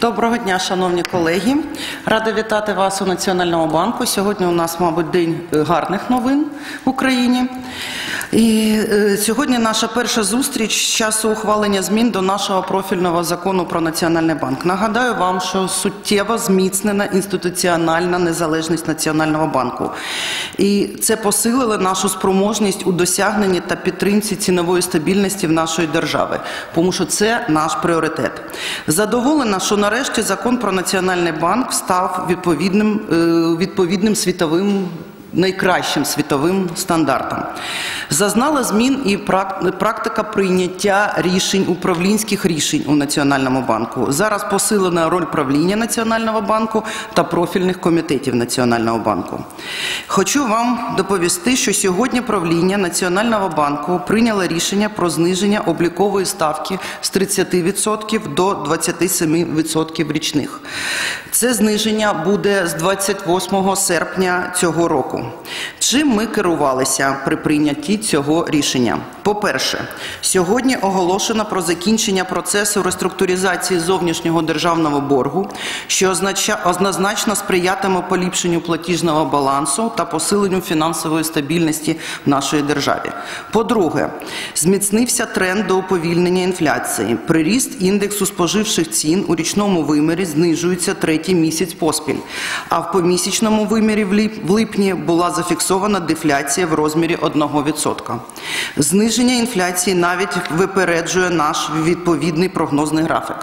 Доброго дня, шановні колеги. Рада вітати вас у Національному банку. Сьогодні у нас, мабуть, день гарних новин в Україні. І е, сьогодні наша перша зустріч з часу ухвалення змін до нашого профільного закону про Національний банк. Нагадаю вам, що суттєво зміцнена інституціональна незалежність Національного банку. І це посилило нашу спроможність у досягненні та підтримці цінової стабільності в нашої держави, тому що це наш пріоритет. Задоволена, що нарешті закон про Національний банк став відповідним, е, відповідним світовим найкращим світовим стандартам. Зазнала змін і прак- практика прийняття рішень управлінських рішень у Національному банку. Зараз посилена роль правління Національного банку та профільних комітетів Національного банку. Хочу вам доповісти, що сьогодні правління Національного банку прийняло рішення про зниження облікової ставки з 30% до 27% річних. Це зниження буде з 28 серпня цього року. Чим ми керувалися при прийнятті цього рішення? По-перше, сьогодні оголошено про закінчення процесу реструктуризації зовнішнього державного боргу, що однозначно сприятиме поліпшенню платіжного балансу та посиленню фінансової стабільності в нашій державі. По-друге, зміцнився тренд до уповільнення інфляції. Приріст індексу споживчих цін у річному вимірі знижується третій місяць поспіль, а в помісячному вимірі в липні була зафіксована дефляція в розмірі 1%. Зниження інфляції навіть випереджує наш відповідний прогнозний графік.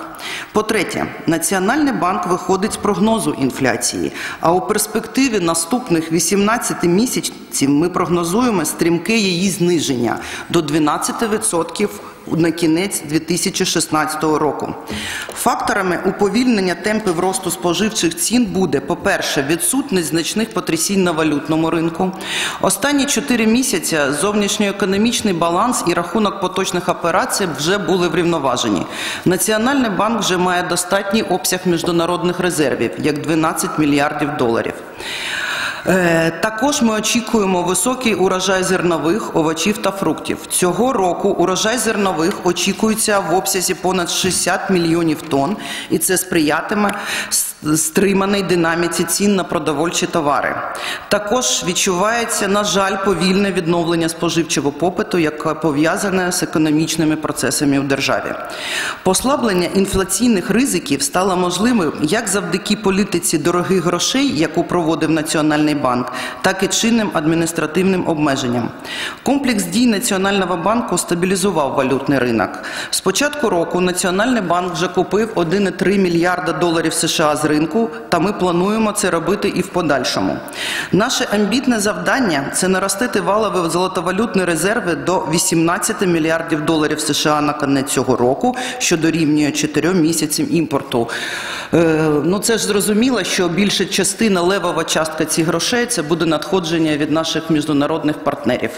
По-третє, Національний банк виходить з прогнозу інфляції, а у перспективі наступних 18 місяців ми прогнозуємо стрімке її зниження до 12% на кінець 2016 року. Факторами уповільнення темпів росту споживчих цін буде, по-перше, відсутність значних потрясінь на валютному ринку. Останні 4 місяці зовнішньоекономічний баланс і рахунок поточних операцій вже були врівноважені. Національний банк вже має достатній обсяг міжнародних резервів, як 12 мільярдів доларів. Е, Також ми очікуємо високий урожай зернових, овочів та фруктів. Цього року урожай зернових очікується в обсязі понад 60 мільйонів тонн, і це сприятиме стриманій динаміці цін на продовольчі товари. Також відчувається, на жаль, повільне відновлення споживчого попиту, яке пов'язане з економічними процесами в державі. Послаблення інфляційних ризиків стало можливим як завдяки політиці дорогих грошей, яку проводив Національний банк, так і чинним адміністративним обмеженням. Комплекс дій Національного банку стабілізував валютний ринок. З початку року Національний банк вже купив 1,3 мільярда доларів США з ринку, та ми плануємо це робити і в подальшому. Наше амбітне завдання це наростити валові золотовалютні резерви до 18 мільярдів доларів США на кінець цього року, що дорівнює 4 місяцям імпорту. Е, ну це ж зрозуміло, що більша частина, левова частка цих грошей це буде надходження від наших міжнародних партнерів.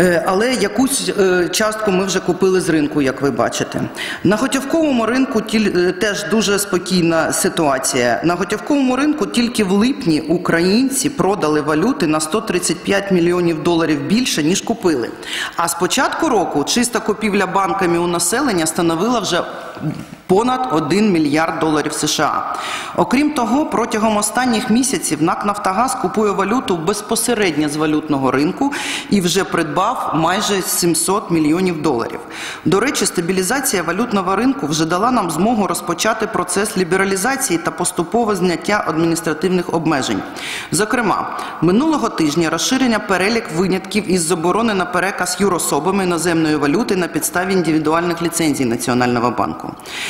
Е, Але якусь е, частку ми вже купили з ринку, як ви бачите. На готівковому ринку е, теж дуже спокійна ситуація. На готівковому ринку тільки в липні українці продали валюти на 135 мільйонів доларів більше, ніж купили. А з початку року чиста купівля банками у населення становила вже понад 1 мільярд доларів США. Окрім того, протягом останніх місяців НАК «Нафтогаз» купує валюту безпосередньо з валютного ринку і вже придбав майже 700 мільйонів доларів. До речі, стабілізація валютного ринку вже дала нам змогу розпочати процес лібералізації та поступове зняття адміністративних обмежень. Зокрема, минулого тижня розширення перелік винятків із заборони на переказ юрособами іноземної валюти на підставі індивідуальних ліцензій Національного банку.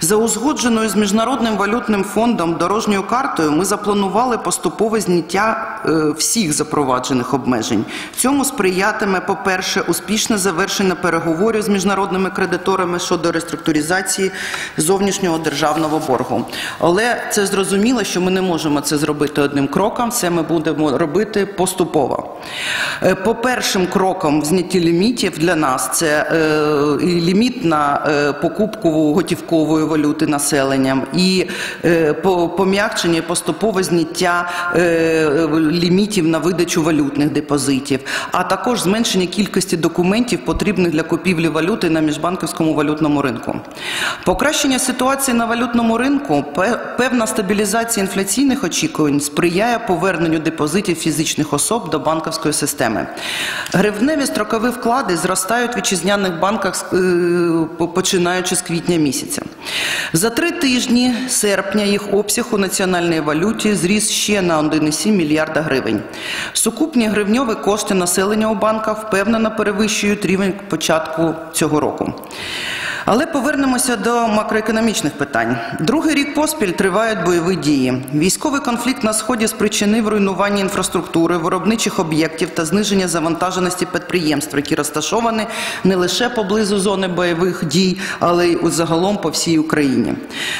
За узгодженою з Міжнародним валютним фондом дорожньою картою ми запланували поступове зняття е, всіх запроваджених обмежень. Цьому сприятиме, по-перше, успішне завершення переговорів з міжнародними кредиторами щодо реструктуризації зовнішнього державного боргу. Але це зрозуміло, що ми не можемо це зробити одним кроком. Це ми будемо робити поступово. Е, По першим кроком в знятті лімітів для нас це е, ліміт на покупку готівкової валюти населенням, і е, по- пом'якчення і поступове зняття е, лімітів на видачу валютних депозитів, а також зменшення кількості документів, потрібних для купівлі валюти на міжбанківському валютному ринку. Покращення ситуації на валютному ринку, певна стабілізація інфляційних очікувань сприяє поверненню депозитів фізичних особ до банківської системи. Гривневі строкові вклади зростають в вітчизняних банках е, починаючи з квітня місяця. За три тижні серпня їх обсяг у національній валюті зріс ще на 1,7 мільярда гривень. Сукупні гривньові кошти населення у банках впевнено перевищують рівень початку цього року. Але повернемося до макроекономічних питань. Другий рік поспіль тривають бойові дії. Військовий конфлікт на сході спричинив руйнування інфраструктури, виробничих об'єктів та зниження завантаженості підприємств, які розташовані не лише поблизу зони бойових дій, але й загалом по всій Україні.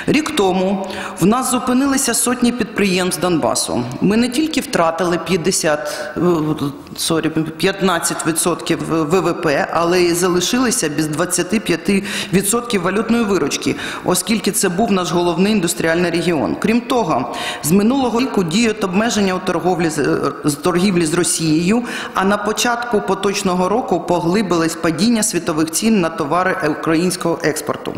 Рік тому в нас зупинилися сотні підприємств Донбасу. Ми не тільки втратили 50, е, сорі, 15% ВВП, але й залишилися без 25% валютної виручки, оскільки це був наш головний індустріальний регіон. Крім того, з минулого року діють обмеження у торговлі з, торгівлі з Росією, а на початку поточного року поглибилось падіння світових цін на товари українського експорту.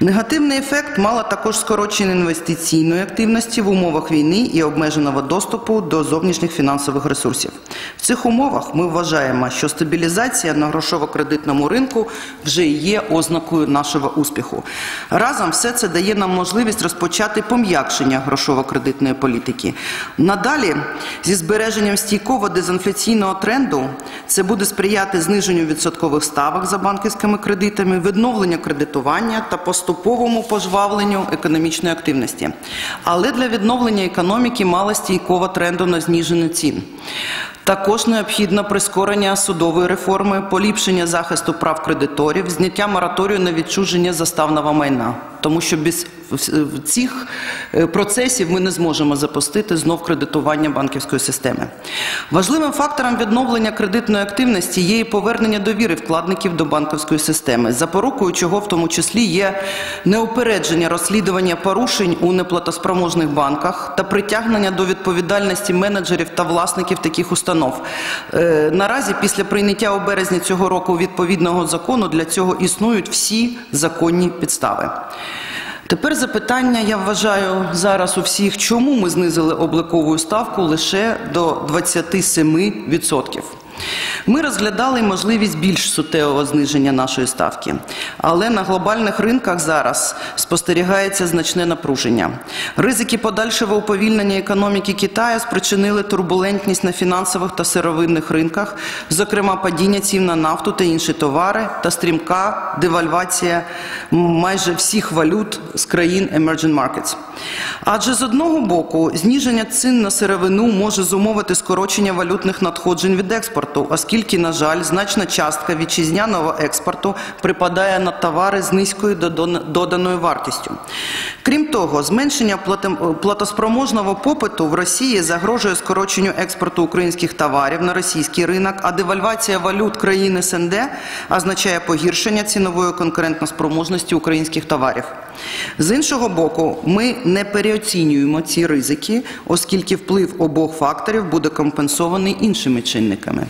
Негативний ефект мало також скорочення інвестиційної активності в умовах війни і обмеженого доступу до зовнішніх фінансових ресурсів. В цих умовах ми вважаємо, що стабілізація на грошово-кредитному ринку вже є ознакою нашого успіху. Разом все це дає нам можливість розпочати пом'якшення грошово-кредитної політики. Надалі, зі збереженням стійкого дезінфляційного тренду, це буде сприяти зниженню відсоткових ставок за банківськими кредитами, відновленню кредитування та поступовому пожвавленню економічної активності. Але для відновлення економіки мало стійкого тренду на зниження цін. Також необхідно прискорення судової реформи, поліпшення захисту прав кредиторів, зняття мораторію на відчуження заставного майна. Тому що без цих е, процесів ми не зможемо запустити знов кредитування банківської системи. Важливим фактором відновлення кредитної активності є і повернення довіри вкладників до банківської системи, запорукою чого в тому числі є неупередження розслідування порушень у неплатоспроможних банках та притягнення до відповідальності менеджерів та власників таких установ. Е, Наразі, після прийняття у березні цього року відповідного закону, для цього існують всі законні підстави. Тепер запитання, я вважаю, зараз у всіх, чому ми знизили обликову ставку лише до 27%. Ми розглядали можливість більш суттєвого зниження нашої ставки, але на глобальних ринках зараз спостерігається значне напруження. Ризики подальшого уповільнення економіки Китаю спричинили турбулентність на фінансових та сировинних ринках, зокрема падіння цін на нафту та інші товари та стрімка девальвація майже всіх валют з країн emerging markets. Адже з одного боку, зниження цін на сировину може зумовити скорочення валютних надходжень від експорту, оскільки, на жаль, значна частка вітчизняного експорту припадає на товари з низькою доданою вартістю. Крім того, зменшення платоспроможного попиту в Росії загрожує скороченню експорту українських товарів на російський ринок, а девальвація валют країн СНД означає погіршення цінової конкурентноспроможності українських товарів. З іншого боку, ми не переоцінюємо ці ризики, оскільки вплив обох факторів буде компенсований іншими чинниками.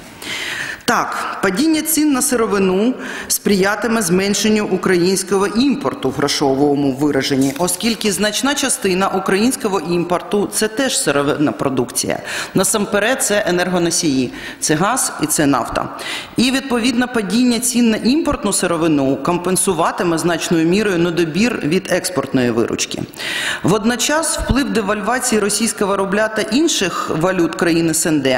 Так, падіння цін на сировину сприятиме зменшенню українського імпорту в грошовому вираженні, оскільки значна частина українського імпорту це теж сировинна продукція. Насамперед, це енергоносії, це газ і це нафта. І відповідно падіння цін на імпортну сировину компенсуватиме значною мірою недобір від експортної виручки. Водночас вплив девальвації російського рубля та інших валют країн СНД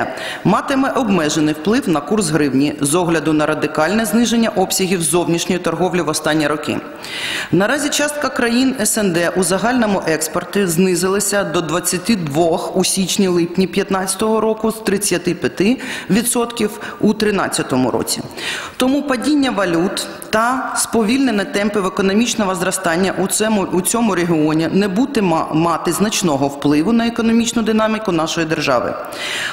матиме обмежений вплив на курс гривні з огляду на радикальне зниження обсягів зовнішньої торговлі в останні роки. Наразі частка країн СНД у загальному експорті знизилася до 22 у січні-липні 2015 року з 35% у 2013 році. Тому падіння валют та сповільнені темпи економічного зростання у цьому, у цьому регіоні не буде мати значного впливу на економічну динаміку нашої держави.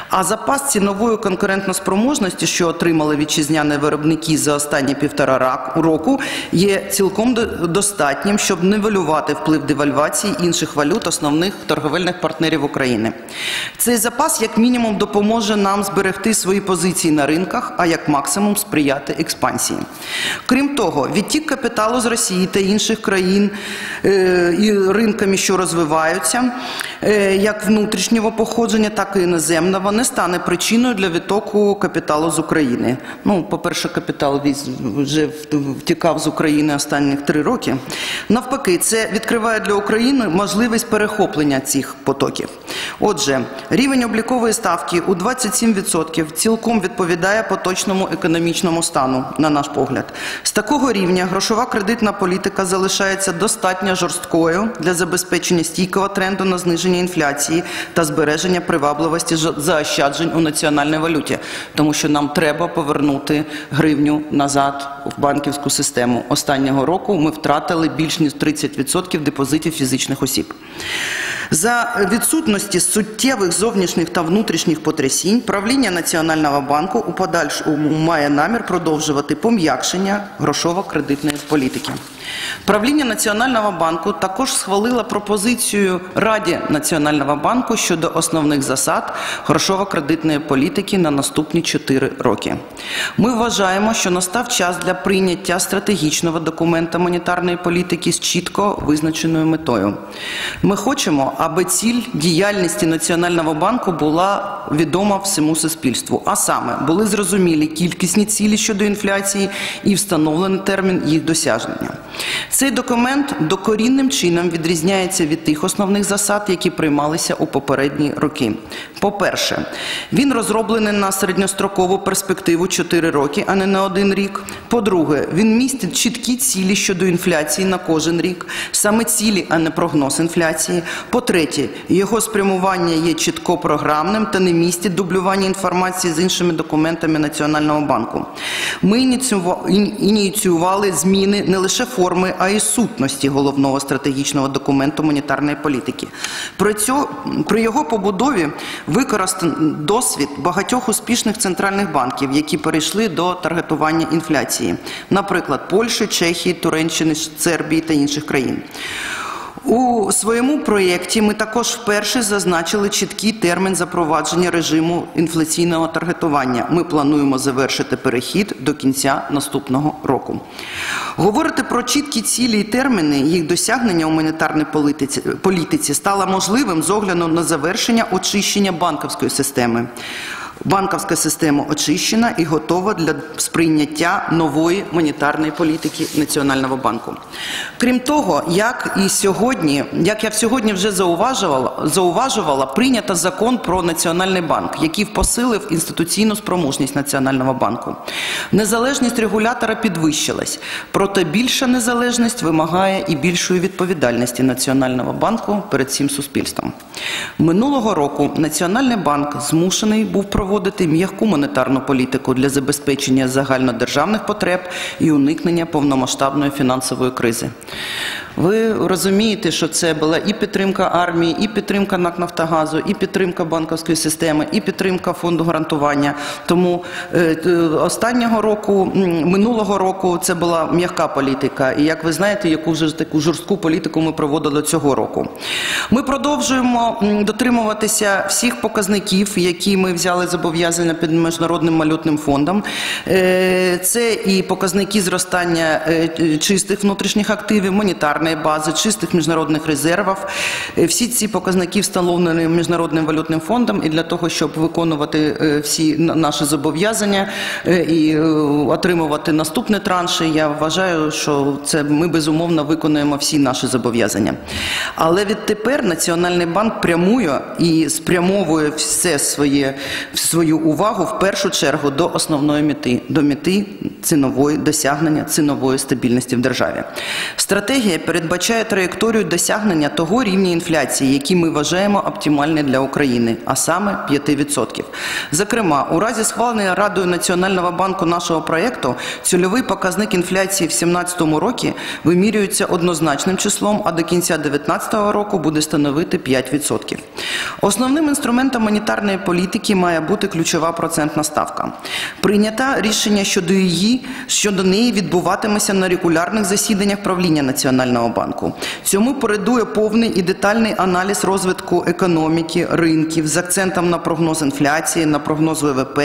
А запас цінової конкурентноспроможності, що отримали вітчизняні виробники за останні півтора року, є цілком до- достатнім, щоб нивелювати вплив девальвації інших валют основних торговельних партнерів України. Цей запас, як мінімум, допоможе нам зберегти свої позиції на ринках, а як максимум сприяти експансії. Крім того, відтік капіталу з Росії та інших країн е, і ринками, що розвиваються, як внутрішнього походження, так і іноземного, не стане причиною для відтоку капіталу з України. Ну, по-перше, капітал вже втікав з України останніх три роки. Навпаки, це відкриває для України можливість перехоплення цих потоків. Отже, рівень облікової ставки у 27% цілком відповідає поточному економічному стану, на наш погляд. З такого рівня грошова кредитна політика залишається достатньо жорсткою для забезпечення стійкого тренду на зниження інфляції та збереження привабливості заощаджень у національній валюті, тому що нам треба повернути гривню назад в банківську систему. Останнього року ми втратили більш ніж 30% депозитів фізичних осіб. За відсутності суттєвих зовнішніх та внутрішніх потрясінь правління Національного банку у подальшому має намір продовжувати пом'якшення грошово-кредитної політики. Правління Національного банку також схвалило пропозицію Раді Національного банку щодо основних засад грошово-кредитної політики на наступні 4 роки. Ми вважаємо, що настав час для прийняття стратегічного документа монетарної політики з чітко визначеною метою. Ми хочемо, аби ціль діяльності Національного банку була відома всьому суспільству, а саме були зрозумілі кількісні цілі щодо інфляції і встановлений термін їх досягнення. Цей документ докорінним чином відрізняється від тих основних засад, які приймалися у попередні роки. По-перше, він розроблений на середньострокову перспективу 4 роки, а не на один рік. По-друге, він містить чіткі цілі щодо інфляції на кожен рік, саме цілі, а не прогноз інфляції. По-третє, його спрямування є чітко програмним та не містить дублювання інформації з іншими документами Національного банку. Ми ініціювали зміни не лише форми, а й сутності головного стратегічного документу монетарної політики. При, його побудові використаний досвід багатьох успішних центральних банків, які перейшли до таргетування інфляції, наприклад, Польщі, Чехії, Туреччини, Сербії та інших країн. У своєму проєкті ми також вперше зазначили чіткий термін запровадження режиму інфляційного таргетування. Ми плануємо завершити перехід до кінця наступного року. Говорити про чіткі цілі і терміни їх досягнення у монетарній політиці, політиці стало можливим з огляду на завершення очищення банківської системи. Банківська система очищена і готова для сприйняття нової монетарної політики Національного банку. Крім того, як і сьогодні, як я сьогодні вже зауважувала, зауважувала, прийнято закон про Національний банк, який посилив інституційну спроможність Національного банку. Незалежність регулятора підвищилась, проте більша незалежність вимагає і більшої відповідальності Національного банку перед всім суспільством. Минулого року Національний банк змушений був проводити м'яку монетарну політику для забезпечення загальнодержавних потреб і уникнення повномасштабної фінансової кризи. Ви розумієте, що це була і підтримка армії, і підтримка НАК Нафтогазу, і підтримка банківської системи, і підтримка фонду гарантування. Тому е, е, останнього року, минулого року, це була м'яка політика. І як ви знаєте, яку вже таку жорстку політику ми проводили цього року. Ми продовжуємо дотримуватися всіх показників, які ми взяли зобов'язання під міжнародним валютним фондом. Е, Це і показники зростання чистих внутрішніх активів, монетарної бази, чистих міжнародних резервів. Е, Всі ці показники встановлені міжнародним валютним фондом, і для того, щоб виконувати е, всі наші зобов'язання е, і отримувати наступні транші, я вважаю, що це ми безумовно виконуємо всі наші зобов'язання. Але відтепер Національний банк прямує і спрямовує все своє свою увагу в першу чергу до основної мети до мети цінової досягнення цінової стабільності в державі. Стратегія, передбачає траєкторію досягнення того рівня інфляції, який ми вважаємо оптимальний для України, а саме 5%. Зокрема, у разі схвалення Радою Національного банку нашого проєкту цільовий показник інфляції в 2017 році вимірюється однозначним числом, а до кінця 2019 року буде становити 5%. Основним інструментом монетарної політики має бути ключова процентна ставка. Прийнята рішення щодо її щодо неї відбуватиметься на регулярних засіданнях правління Національного банку. Цьому передує повний і детальний аналіз розвитку економіки, ринків з акцентом на прогноз інфляції, на прогноз ВВП.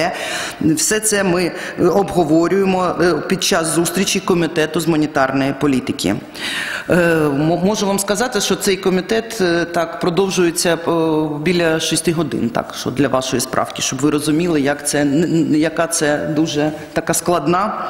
Все це ми е, обговорюємо е, під час зустрічі комітету з монетарної політики. Е, Можу вам сказати, що цей комітет так продовжується біля 6 годин, так що для вашої справки, щоб ви розуміли, як це яка це дуже така складна,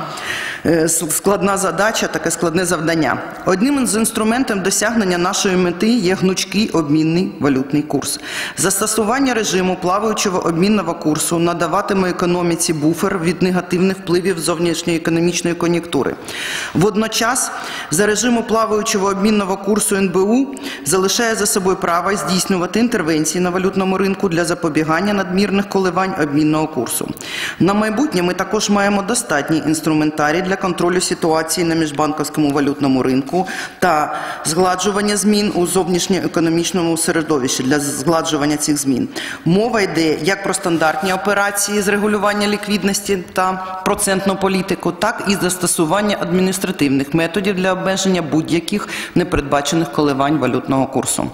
складна задача, таке складне завдання. Одним із інструментів досягнення нашої мети є гнучкий обмінний валютний курс. Застосування режиму плаваючого обмінного курсу надаватиме економіці буфер від негативних впливів зовнішньої економічної кон'юнктури. Водночас, за режиму плаваючого обмінного курсу НБУ залишає за собою право здійснювати інтервенції на валютному ринку для запобігання надмірних коливань обмінного курсу. На майбутнє ми також маємо достатній інструментарій для контролю ситуації на міжбанковському валютному ринку та згладжування змін у зовнішньоекономічному середовищі для згладжування цих змін. Мова йде як про стандартні операції з регулювання ліквідності та процентну політику, так і застосування адміністративних методів для обмеження будь-яких непередбачених коливань валютного курсу.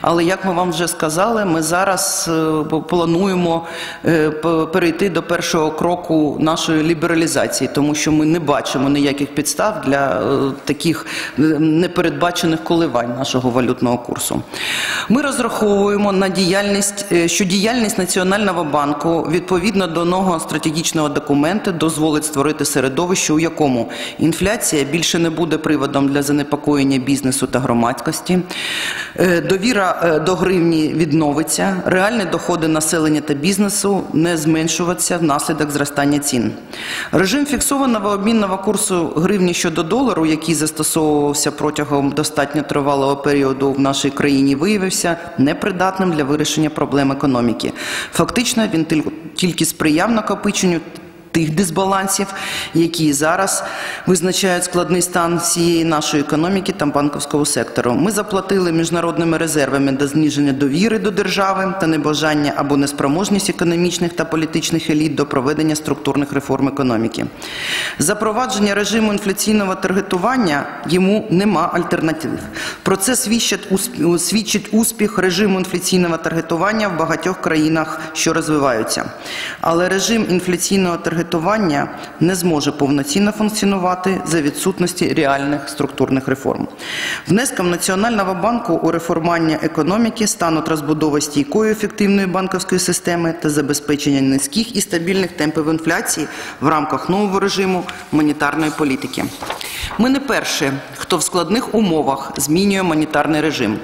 Але як ми вам вже сказали, ми зараз е, плануємо е, перейти до першого кроку нашої лібералізації, тому що ми не бачимо ніяких підстав для е, таких непередбачених коливань нашого валютного курсу. Ми розраховуємо на діяльність, що діяльність Національного банку відповідно до нового стратегічного документу дозволить створити середовище, у якому інфляція більше не буде приводом для занепокоєння бізнесу та громадськості. Е, Довіра е, до гривні відновиться, реальні доходи населення та бізнесу не зменшуватися внаслідок зростання цін. Режим фіксованого обмінного курсу гривні щодо долару, який застосовувався протягом достатньо тривалого періоду в нашій країні, виявився непридатним для вирішення проблем економіки. Фактично, він тільки сприяв накопиченню тих дисбалансів, які зараз визначають складний стан всієї нашої економіки та банківського сектору. Ми заплатили міжнародними резервами до зниження довіри до держави та небажання або неспроможність економічних та політичних еліт до проведення структурних реформ економіки. Запровадження режиму інфляційного таргетування йому нема альтернатив. Про це свідчить успіх режиму інфляційного таргетування в багатьох країнах, що розвиваються. Але режим інфляційного таргетування не зможе повноцінно функціонувати за відсутності реальних структурних реформ. Внеском Національного банку у реформування економіки стануть розбудова стійкої ефективної банківської системи та забезпечення низьких і стабільних темпів інфляції в рамках нового режиму монетарної політики. Ми не перші, хто в складних умовах змінює монетарний режим.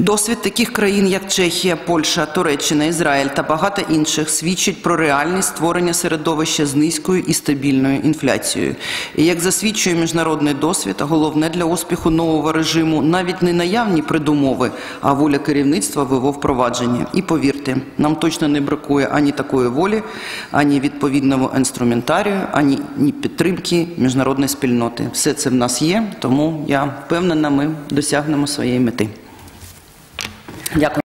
Досвід таких країн, як Чехія, Польща, Туреччина, Ізраїль та багато інших свідчить про реальність створення середовища з низькою і стабільною інфляцією. І як засвідчує міжнародний досвід, головне для успіху нового режиму навіть не наявні предумови, а воля керівництва в його впровадженні. І повірте, нам точно не бракує ані такої волі, ані відповідного інструментарію, ані ні підтримки міжнародної спільноти. Все це в нас є, тому я впевнена, ми досягнемо своєї мети. Giacomo